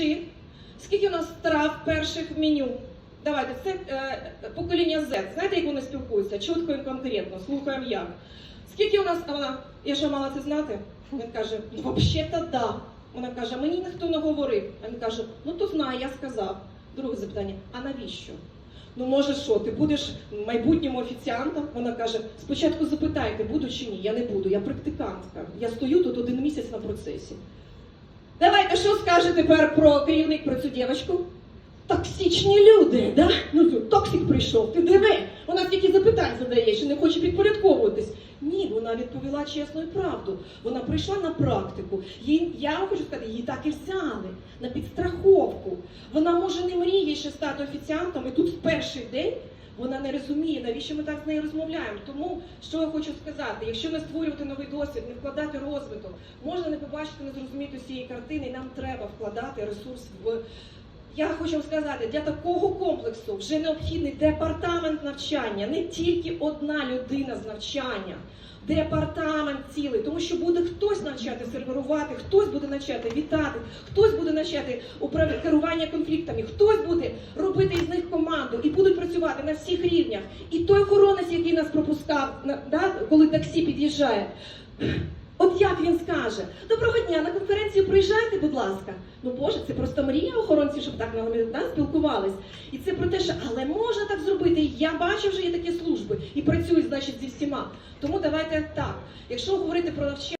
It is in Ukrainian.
скажи, скільки у нас страв перших в меню? Давайте, це е, покоління Z. Знаєте, як вони спілкуються? Чітко і конкретно, слухаємо як. Скільки у нас, а вона, я що мала це знати? Він каже, ну взагалі-то да. Вона каже, мені ніхто не говорив. А Він каже, ну то знаю, я сказав. Друге запитання, а навіщо? Ну, може, що, ти будеш майбутнім офіціантом? Вона каже: спочатку запитайте, буду чи ні. Я не буду, я практикантка. Я стою тут один місяць на процесі. Скаже тепер про керівник про цю дівчинку? Токсичні люди, да? Ну, токсик прийшов, ти диви, вона тільки запитань задає, що не хоче підпорядковуватись. Ні, вона відповіла чесно і правду. Вона прийшла на практику. Їй, я хочу сказати, її так і взяли на підстраховку. Вона може не мріє ще стати офіціантом, і тут в перший день вона не розуміє, навіщо ми так з нею розмовляємо. Тому що я хочу сказати, якщо не створювати новий досвід, не вкладати розвиток, можна не побачити, не зрозуміти усієї картини, і нам треба вкладати ресурс в. Я хочу сказати, для такого комплексу вже необхідний департамент навчання, не тільки одна людина з навчання, департамент цілий, тому що буде хтось навчати серверувати, хтось буде навчати вітати, хтось буде навчати керування конфліктами, хтось буде робити із них команду і будуть працювати на всіх рівнях. І той охоронець, який нас пропускав, да, коли таксі під'їжджає. Він скаже, доброго дня, на конференцію приїжджайте, будь ласка. Ну Боже, це просто мрія охоронців, щоб так на да, спілкувались. І це про те, що але можна так зробити. Я бачу, вже є такі служби і працюю, значить, зі всіма. Тому давайте так. Якщо говорити про навчання.